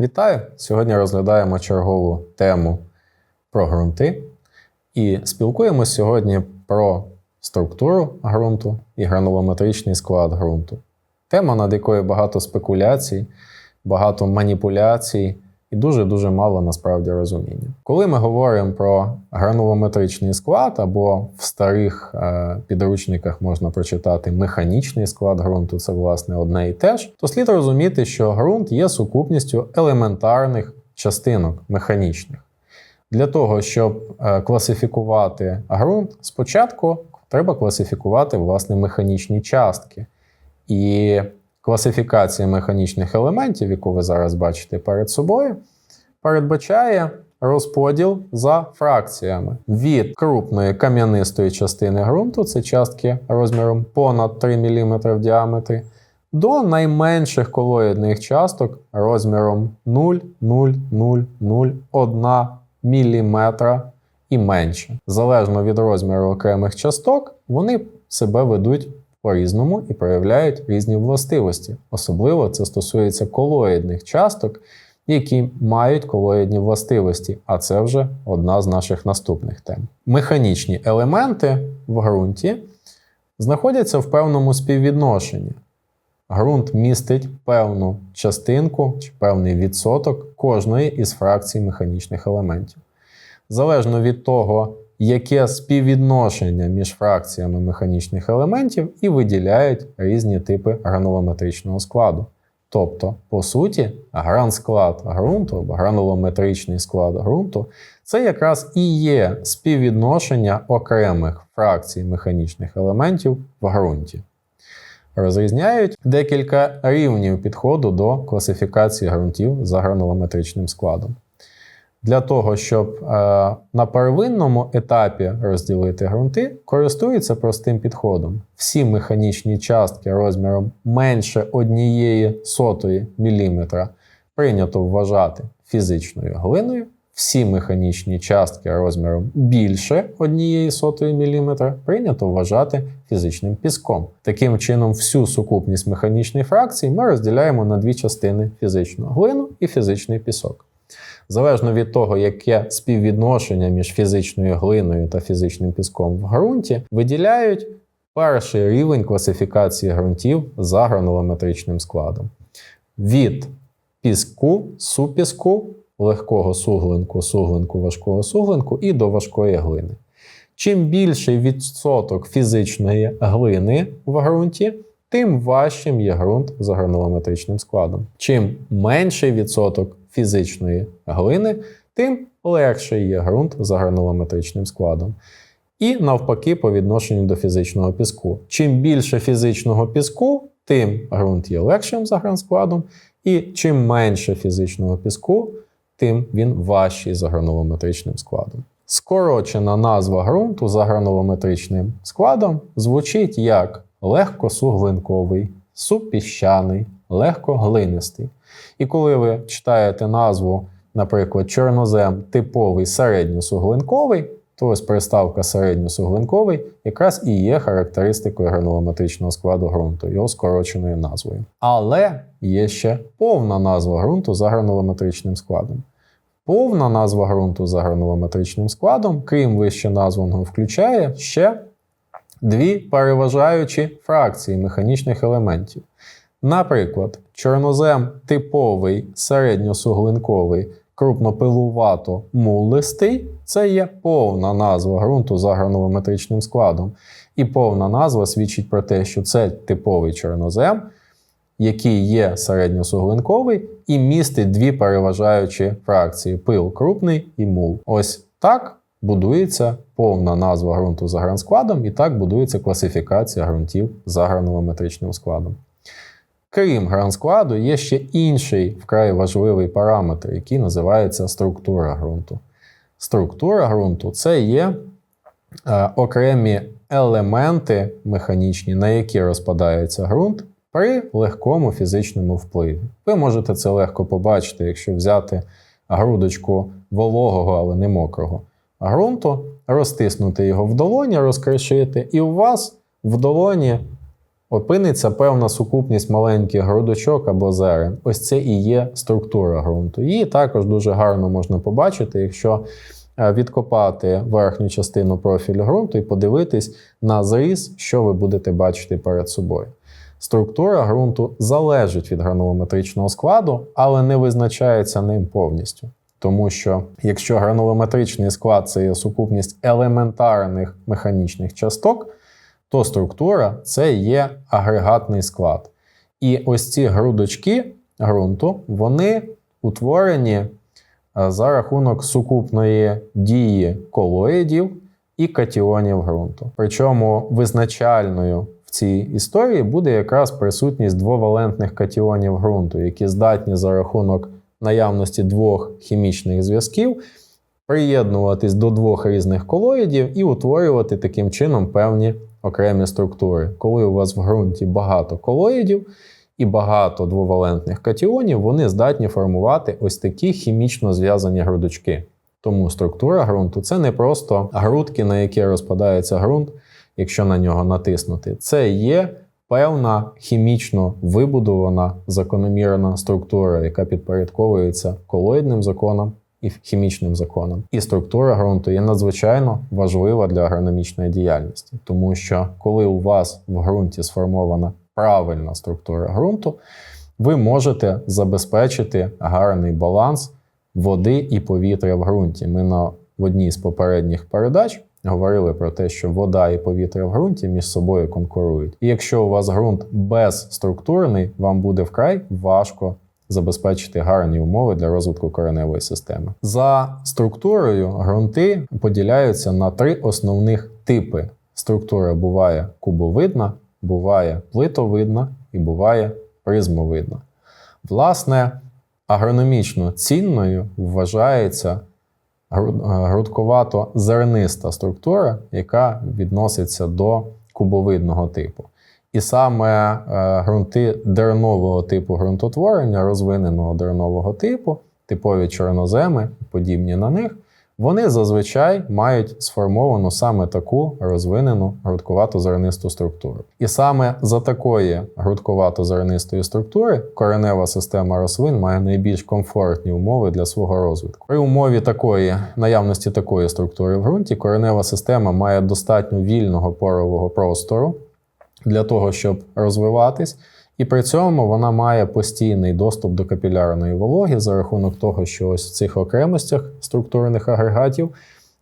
Вітаю! Сьогодні розглядаємо чергову тему про ґрунти і спілкуємося сьогодні про структуру ґрунту і гранулометричний склад ґрунту. Тема, над якою багато спекуляцій, багато маніпуляцій і дуже-дуже мало насправді розуміння. Коли ми говоримо про гранулометричний склад, або в старих е, підручниках можна прочитати механічний склад ґрунту, це власне одне і те ж, то слід розуміти, що ґрунт є сукупністю елементарних частинок механічних. Для того, щоб е, класифікувати ґрунт, спочатку треба класифікувати власне механічні частки. І класифікація механічних елементів, яку ви зараз бачите перед собою, передбачає розподіл за фракціями від крупної кам'янистої частини ґрунту, це частки розміром понад 3 мм в діаметрі, до найменших колоїдних часток розміром 0,0001 мм і менше. Залежно від розміру окремих часток, вони себе ведуть по-різному і проявляють різні властивості. Особливо це стосується колоїдних часток, які мають колоїдні властивості, а це вже одна з наших наступних тем. Механічні елементи в ґрунті знаходяться в певному співвідношенні. Ґрунт містить певну частинку чи певний відсоток кожної із фракцій механічних елементів. Залежно від того, яке співвідношення між фракціями механічних елементів і виділяють різні типи гранулометричного складу. Тобто, по суті, гран-склад ґрунту або гранулометричний склад ґрунту це якраз і є співвідношення окремих фракцій механічних елементів в ґрунті. Розрізняють декілька рівнів підходу до класифікації ґрунтів за гранулометричним складом. Для того, щоб е, на первинному етапі розділити ґрунти, користуються простим підходом. Всі механічні частки розміром менше однієї сотої міліметра прийнято вважати фізичною глиною. Всі механічні частки розміром більше однієї сотої міліметра прийнято вважати фізичним піском. Таким чином, всю сукупність механічних фракцій ми розділяємо на дві частини: фізичну глину і фізичний пісок. Залежно від того, яке співвідношення між фізичною глиною та фізичним піском в ґрунті, виділяють перший рівень класифікації ґрунтів за гранулометричним складом. Від піску, супіску, легкого суглинку, суглинку, важкого суглинку і до важкої глини. Чим більший відсоток фізичної глини в ґрунті, тим важчим є ґрунт за гранулометричним складом. Чим менший відсоток фізичної глини, тим легший є ґрунт за гранулометричним складом. І навпаки, по відношенню до фізичного піску. Чим більше фізичного піску, тим ґрунт є легшим за гранскладом, і чим менше фізичного піску, тим він важчий за гранулометричним складом. Скорочена назва ґрунту за гранулометричним складом звучить як легкосуглинковий, супіщаний, легкоглинистий. І коли ви читаєте назву, наприклад, чорнозем типовий середньосуглинковий, то ось приставка середньосуглинковий якраз і є характеристикою гранулометричного складу ґрунту, його скороченою назвою. Але є ще повна назва ґрунту за гранулометричним складом. Повна назва ґрунту за гранулометричним складом, крім вище названого, включає ще дві переважаючі фракції механічних елементів. Наприклад, чорнозем типовий середньосуглинковий крупнопилувато мулистий це є повна назва ґрунту за гранулометричним складом. І повна назва свідчить про те, що це типовий чорнозем, який є середньосуглинковий і містить дві переважаючі фракції пил крупний і мул. Ось так будується повна назва ґрунту за гранскладом, і так будується класифікація ґрунтів за гранулометричним складом. Крім гранскладу, є ще інший вкрай важливий параметр, який називається структура ґрунту. Структура ґрунту це є е, окремі елементи механічні, на які розпадається ґрунт при легкому фізичному впливі. Ви можете це легко побачити, якщо взяти грудочку вологого, але не мокрого ґрунту, розтиснути його в долоні, розкришити, і у вас в долоні опиниться певна сукупність маленьких грудочок або зерен. Ось це і є структура ґрунту. Її також дуже гарно можна побачити, якщо е, відкопати верхню частину профілю ґрунту і подивитись на зріз, що ви будете бачити перед собою. Структура ґрунту залежить від гранулометричного складу, але не визначається ним повністю. Тому що якщо гранулометричний склад це є сукупність елементарних механічних часток, то структура це є агрегатний склад. І ось ці грудочки ґрунту, вони утворені е, за рахунок сукупної дії колоїдів і катіонів ґрунту. Причому визначальною в цій історії буде якраз присутність двовалентних катіонів ґрунту, які здатні за рахунок наявності двох хімічних зв'язків приєднуватись до двох різних колоїдів і утворювати таким чином певні окремі структури. Коли у вас в ґрунті багато колоїдів і багато двовалентних катіонів, вони здатні формувати ось такі хімічно зв'язані грудочки. Тому структура ґрунту це не просто грудки, на які розпадається ґрунт, якщо на нього натиснути. Це є певна хімічно вибудована закономірна структура, яка підпорядковується колоїдним законам і хімічним законам. І структура ґрунту є надзвичайно важлива для агрономічної діяльності, тому що коли у вас в ґрунті сформована правильна структура ґрунту, ви можете забезпечити гарний баланс води і повітря в ґрунті. Ми на в одній з попередніх передач говорили про те, що вода і повітря в ґрунті між собою конкурують. І якщо у вас ґрунт безструктурний, вам буде вкрай важко забезпечити гарні умови для розвитку кореневої системи. За структурою ґрунти поділяються на три основних типи. Структура буває кубовидна, буває плитовидна і буває призмовидна. Власне, агрономічно цінною вважається грудковато зерниста структура, яка відноситься до кубовидного типу. І саме е, ґрунти дернового типу ґрунтотворення, розвиненого дернового типу, типові чорноземи, подібні на них, вони зазвичай мають сформовану саме таку розвинену грудковато-зернисту структуру. І саме за такої грудковато-зернистої структури коренева система рослин має найбільш комфортні умови для свого розвитку. При умові такої наявності такої структури в ґрунті коренева система має достатньо вільного порового простору для того, щоб розвиватись. І при цьому вона має постійний доступ до капілярної вологи за рахунок того, що ось в цих окремостях структурних агрегатів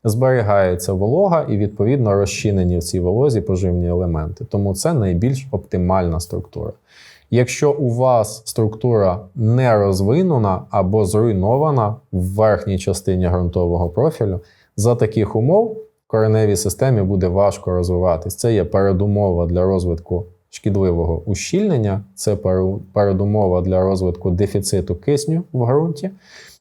зберігається волога і, відповідно, розчинені в цій волозі поживні елементи. Тому це найбільш оптимальна структура. Якщо у вас структура не розвинена або зруйнована в верхній частині ґрунтового профілю, за таких умов кореневій системі буде важко розвиватись. Це є передумова для розвитку шкідливого ущільнення, це передумова для розвитку дефіциту кисню в ґрунті.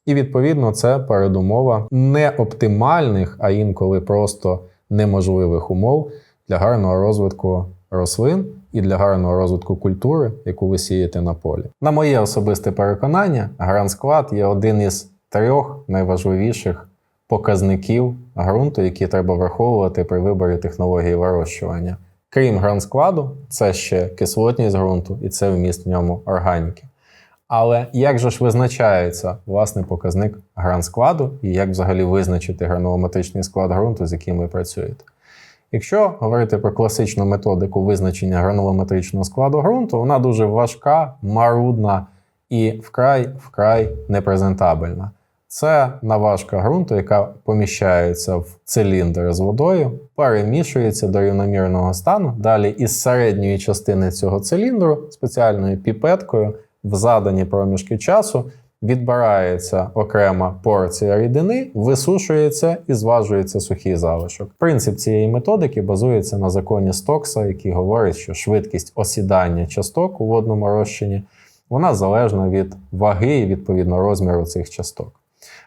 І, відповідно, це передумова не оптимальних, а інколи просто неможливих умов для гарного розвитку рослин і для гарного розвитку культури, яку ви сієте на полі. На моє особисте переконання, гран-склад є один із трьох найважливіших показників ґрунту, які треба враховувати при виборі технології вирощування. Крім гран-складу, це ще кислотність ґрунту і це вміст в ньому органіки. Але як же ж визначається власний показник гран-складу і як взагалі визначити гранулометричний склад ґрунту, з яким ви працюєте? Якщо говорити про класичну методику визначення гранулометричного складу ґрунту, вона дуже важка, марудна і вкрай вкрай непрезентабельна. Це наважка ґрунту, яка поміщається в циліндр з водою, перемішується до рівномірного стану. Далі із середньої частини цього циліндру спеціальною піпеткою в задані проміжки часу відбирається окрема порція рідини, висушується і зважується сухий залишок. Принцип цієї методики базується на законі Стокса, який говорить, що швидкість осідання часток у водному розчині вона залежна від ваги і відповідно розміру цих часток.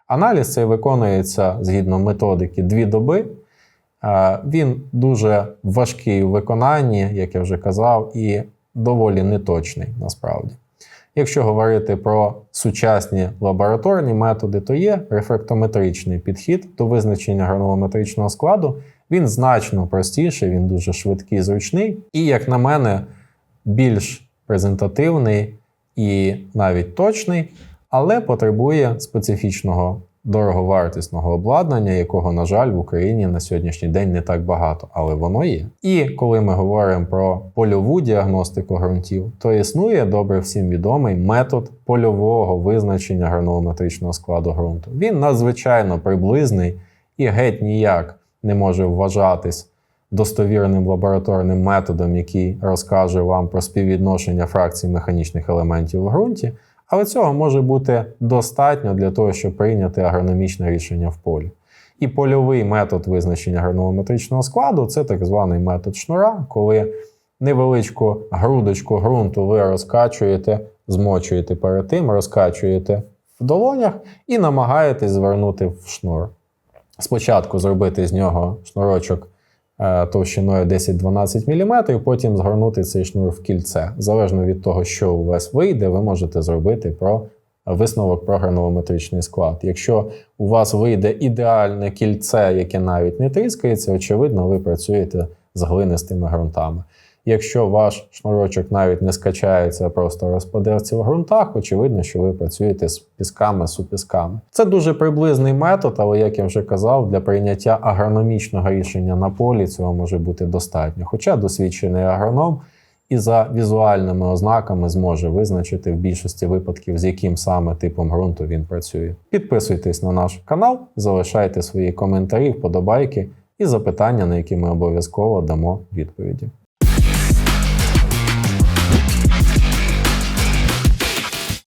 Аналіз цей виконується згідно методики дві доби. Він дуже важкий у виконанні, як я вже казав, і доволі неточний насправді. Якщо говорити про сучасні лабораторні методи, то є рефрактометричний підхід до визначення гранулометричного складу. Він значно простіший, він дуже швидкий, зручний. І, як на мене, більш презентативний і навіть точний, але потребує специфічного дороговартісного обладнання, якого, на жаль, в Україні на сьогоднішній день не так багато, але воно є. І коли ми говоримо про польову діагностику ґрунтів, то існує добре всім відомий метод польового визначення гранулометричного складу ґрунту. Він надзвичайно приблизний і геть ніяк не може вважатись достовірним лабораторним методом, який розкаже вам про співвідношення фракцій механічних елементів в ґрунті, але цього може бути достатньо для того, щоб прийняти агрономічне рішення в полі. І польовий метод визначення гранулометричного складу це так званий метод шнура, коли невеличку грудочку ґрунту ви розкачуєте, змочуєте перед тим, розкачуєте в долонях і намагаєтесь звернути в шнур. Спочатку зробити з нього шнурочок товщиною 10-12 мм, потім згорнути цей шнур в кільце. Залежно від того, що у вас вийде, ви можете зробити про висновок про гранулометричний склад. Якщо у вас вийде ідеальне кільце, яке навіть не тріскається, очевидно, ви працюєте з глинистими ґрунтами. Якщо ваш шнурочок навіть не скачається, а просто розпадеться в ґрунтах, очевидно, що ви працюєте з пісками, супісками. Це дуже приблизний метод, але як я вже казав, для прийняття агрономічного рішення на полі цього може бути достатньо. Хоча досвідчений агроном і за візуальними ознаками зможе визначити в більшості випадків, з яким саме типом ґрунту він працює. Підписуйтесь на наш канал, залишайте свої коментарі, вподобайки і запитання, на які ми обов'язково дамо відповіді.